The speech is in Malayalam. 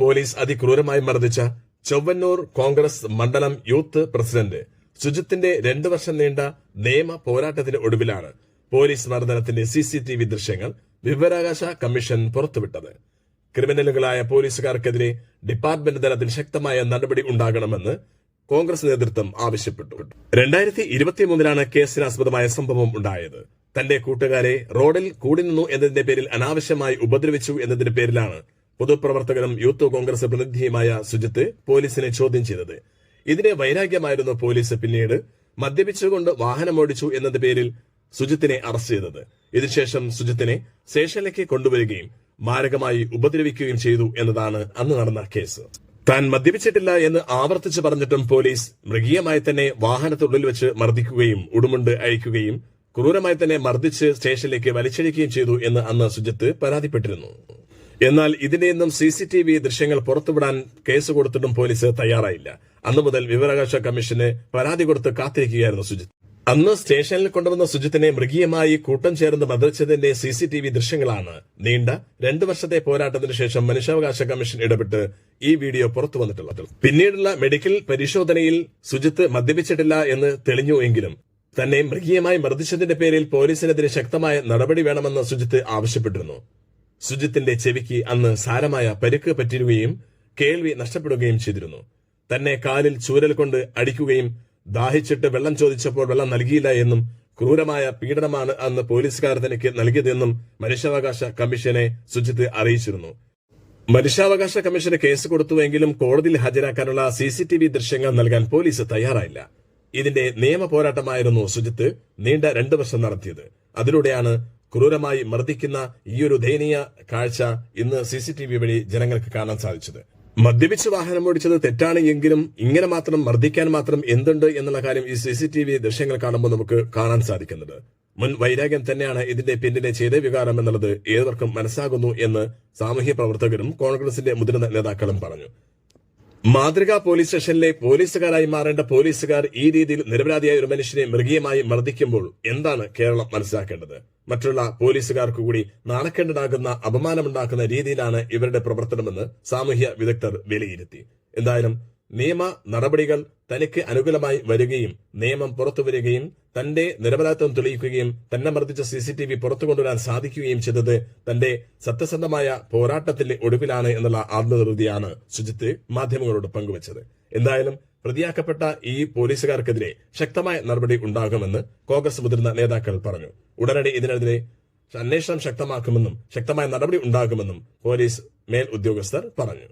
പോലീസ് അതിക്രൂരമായി മർദ്ദിച്ച ചൊവ്വന്നൂർ കോൺഗ്രസ് മണ്ഡലം യൂത്ത് പ്രസിഡന്റ് സുജിത്തിന്റെ രണ്ടു വർഷം നീണ്ട നിയമ പോരാട്ടത്തിന് ഒടുവിലാണ് പോലീസ് മർദ്ദനത്തിന്റെ സി സി ടി വി ദൃശ്യങ്ങൾ വിവരാകാശ കമ്മീഷൻ പുറത്തുവിട്ടത്. ക്രിമിനലുകളായ പോലീസുകാർക്കെതിരെ ഡിപ്പാർട്ട്മെന്റ് തലത്തിൽ ശക്തമായ നടപടി ഉണ്ടാകണമെന്ന് കോൺഗ്രസ് നേതൃത്വം ആവശ്യപ്പെട്ടു. രണ്ടായിരത്തി ഇരുപത്തിമൂന്നിലാണ് കേസിനാസ്പദമായ സംഭവം ഉണ്ടായത്. തന്റെ കൂട്ടുകാരെ റോഡിൽ കൂടി നിന്നു എന്നതിന്റെ പേരിൽ അനാവശ്യമായി ഉപദ്രവിച്ചു എന്നതിന്റെ പേരിലാണ് പൊതുപ്രവർത്തകനും യൂത്ത് കോൺഗ്രസ് പ്രതിനിധിയുമായ സുജിത്ത് പോലീസിനെ ചോദ്യം ചെയ്തത്. ഇതിനെ വൈരാഗ്യമായിരുന്നു പോലീസ് പിന്നീട് മദ്യപിച്ചുകൊണ്ട് വാഹനമോടിച്ചു എന്നത് പേരിൽ സുജിത്തിനെ അറസ്റ്റ് ചെയ്തത്. ഇതിനുശേഷം സുജിത്തിനെ സ്റ്റേഷനിലേക്ക് കൊണ്ടുവരികയും മാരകമായി ഉപദ്രവിക്കുകയും ചെയ്തു എന്നതാണ് അന്ന് നടന്ന കേസ്. താൻ മദ്യപിച്ചിട്ടില്ല എന്ന് ആവർത്തിച്ച് പറഞ്ഞിട്ടും പോലീസ് മൃഗീയമായി തന്നെ വാഹനത്തിനുള്ളിൽ വെച്ച് മർദ്ദിക്കുകയും ഉടുമുണ്ട് അയക്കുകയും ക്രൂരമായി തന്നെ മർദ്ദിച്ച് സ്റ്റേഷനിലേക്ക് വലിച്ചഴിക്കുകയും ചെയ്തു എന്ന് അന്ന് സുജിത്ത് പരാതിപ്പെട്ടിരുന്നു. എന്നാൽ ഇതിനെയൊന്നും സി സി ടി വി ദൃശ്യങ്ങൾ പുറത്തുവിടാൻ കേസ് കൊടുത്തിട്ടും പോലീസ് തയ്യാറായില്ല. അന്നു മുതൽ വിവരാവകാശ കമ്മീഷന് പരാതി കൊടുത്ത് കാത്തിരിക്കുകയായിരുന്നു സുജിത്ത് അന്ന് സ്റ്റേഷനിൽ കൊണ്ടുവന്ന സുജിത്തിനെ മൃഗീയമായി കൂട്ടം ചേർന്ന് മർദ്ദിച്ചതിന്റെ സി സി ടി വി ദൃശ്യങ്ങളാണ്. നീണ്ട രണ്ടു വർഷത്തെ പോരാട്ടത്തിന് ശേഷം മനുഷ്യാവകാശ കമ്മീഷൻ ഇടപെട്ട് ഈ വീഡിയോ പുറത്തു വന്നിട്ടുള്ളത് പിന്നീടുള്ള മെഡിക്കൽ പരിശോധനയിൽ സുജിത്ത് മദ്യപിച്ചിട്ടില്ല എന്ന് തെളിഞ്ഞു എങ്കിലും തന്നെ മൃഗീയമായി മർദ്ദിച്ചതിന്റെ പേരിൽ പോലീസിനെതിരെ ശക്തമായ നടപടി വേണമെന്ന് സുജിത്ത് ആവശ്യപ്പെട്ടിരുന്നു. സുജിത്തിന്റെ ചെവിക്ക് അന്ന് സാരമായ പരിക്ക് പറ്റിരുകയും കേൾവി നഷ്ടപ്പെടുകയും ചെയ്തിരുന്നു. തന്നെ കാലിൽ ചൂരൽ കൊണ്ട് അടിക്കുകയും ദാഹിച്ചിട്ട് വെള്ളം ചോദിച്ചപ്പോൾ വെള്ളം നൽകിയില്ല എന്നും ക്രൂരമായ പീഡനമാണ് അന്ന് പോലീസുകാർ തനിക്ക് നൽകിയതെന്നും മനുഷ്യാവകാശ കമ്മീഷനെ സുജിത്ത് അറിയിച്ചിരുന്നു. മനുഷ്യാവകാശ കമ്മീഷന് കേസ് കൊടുത്തുവെങ്കിലും കോടതിയിൽ ഹാജരാക്കാനുള്ള സി സി ടി വി ദൃശ്യങ്ങൾ നൽകാൻ പോലീസ് തയ്യാറായില്ല. ഇതിന്റെ നിയമ പോരാട്ടമായിരുന്നു സുജിത്ത് നീണ്ട രണ്ടു വർഷം നടത്തിയത്. അതിലൂടെയാണ് ക്രൂരമായി മർദ്ദിക്കുന്ന ഈയൊരു ദയനീയ കാഴ്ച ഇന്ന് സി സി ടി വി വഴി ജനങ്ങൾക്ക് കാണാൻ സാധിച്ചത്. മദ്യപിച്ച് വാഹനം ഓടിച്ചത് തെറ്റാണ് എങ്കിലും ഇങ്ങനെ മാത്രം മർദ്ദിക്കാൻ മാത്രം എന്തുണ്ട് എന്നുള്ള കാര്യം ഈ സി സി ടി വി ദൃശ്യങ്ങൾ കാണുമ്പോൾ നമുക്ക് കാണാൻ സാധിക്കുന്നത്. മുൻ വൈരാഗ്യം തന്നെയാണ് ഇതിന്റെ പിന്നിലെ ചെയ്ത വികാരം എന്നുള്ളത് ഏവർക്കും മനസ്സാകുന്നു എന്ന് സാമൂഹ്യ പ്രവർത്തകരും കോൺഗ്രസിന്റെ മുതിർന്ന നേതാക്കളും പറഞ്ഞു. മാതൃകാ പോലീസ് സ്റ്റേഷനിലെ പോലീസുകാരായി മാറേണ്ട പോലീസുകാർ ഈ രീതിയിൽ നിരപരാധിയായ ഒരു മനുഷ്യനെ മൃഗീയമായി മർദ്ദിക്കുമ്പോൾ എന്താണ് കേരളം മനസ്സിലാക്കേണ്ടത്? മറ്റുള്ള പോലീസുകാർക്ക് കൂടി നാണക്കേണ്ടതാകുന്ന അപമാനമുണ്ടാക്കുന്ന രീതിയിലാണ് ഇവരുടെ പ്രവർത്തനമെന്ന് സാമൂഹ്യ വിദഗ്ധർ വിലയിരുത്തി. എന്തായാലും നിയമ നടപടികൾ തനിക്ക് അനുകൂലമായി വരികയും നിയമം പുറത്തു വരികയും തന്റെ നിരപരാധിത്വം തെളിയിക്കുകയും തന്നെ മർദ്ദിച്ച സി സി ടി വി പുറത്തു കൊണ്ടുവരാൻ സാധിക്കുകയും ചെയ്തത് തന്റെ സത്യസന്ധമായ പോരാട്ടത്തിന്റെ ഒടുവിലാണ് എന്നുള്ള ആത്മനിർവൃതിയാണ് സുജിത്ത് മാധ്യമങ്ങളോട് പങ്കുവച്ചത്. എന്തായാലും പ്രതിയാക്കപ്പെട്ട ഈ പോലീസുകാർക്കെതിരെ ശക്തമായ നടപടി ഉണ്ടാകുമെന്ന് കോൺഗ്രസ് മുതിർന്ന നേതാക്കൾ പറഞ്ഞു. ഉടനടി ഇതിനെതിരെ അന്വേഷണം ശക്തമാക്കുമെന്നും ശക്തമായ നടപടി ഉണ്ടാകുമെന്നും പോലീസ് മേൽ ഉദ്യോഗസ്ഥർ പറഞ്ഞു.